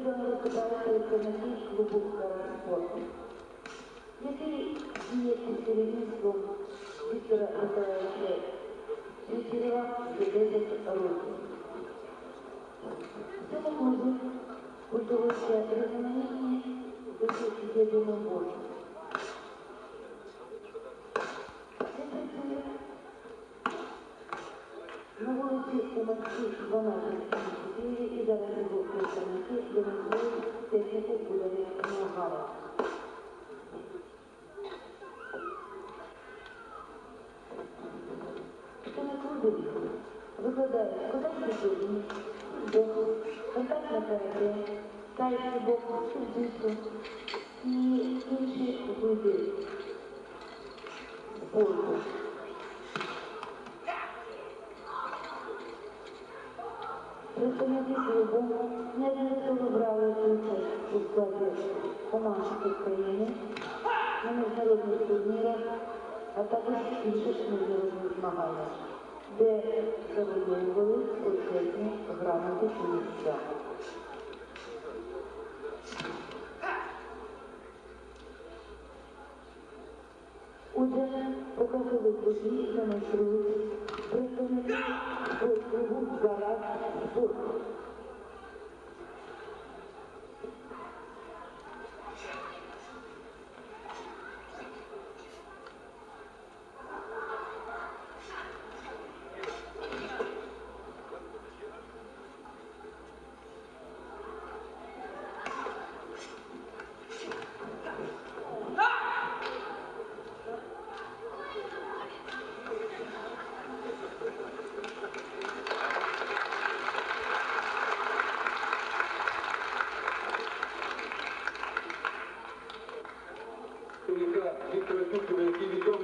виступають представники клубу спорту, який діє під керівництвом Віктора Миколаївича Світєва за 10 років. В цьому клубі культуруються різноманітні види єдиноборств. Це працює на вулиці Уманській 12 в Києві і зараз його представники демонструють техніку ударів Викладають козацькі сьогодні, Бог, отак на карате, тайський бог, суддівство і інші види спорту. Представники свого не обов'язково брали участь у складі. команд України на міжнародних турнірах, а також інших міжнародних змаганнях, де завоювали почесні грамоти і місця. Отже, показовий подій демонструють представники спортклубу «Гараж 行くべきでいいと思う。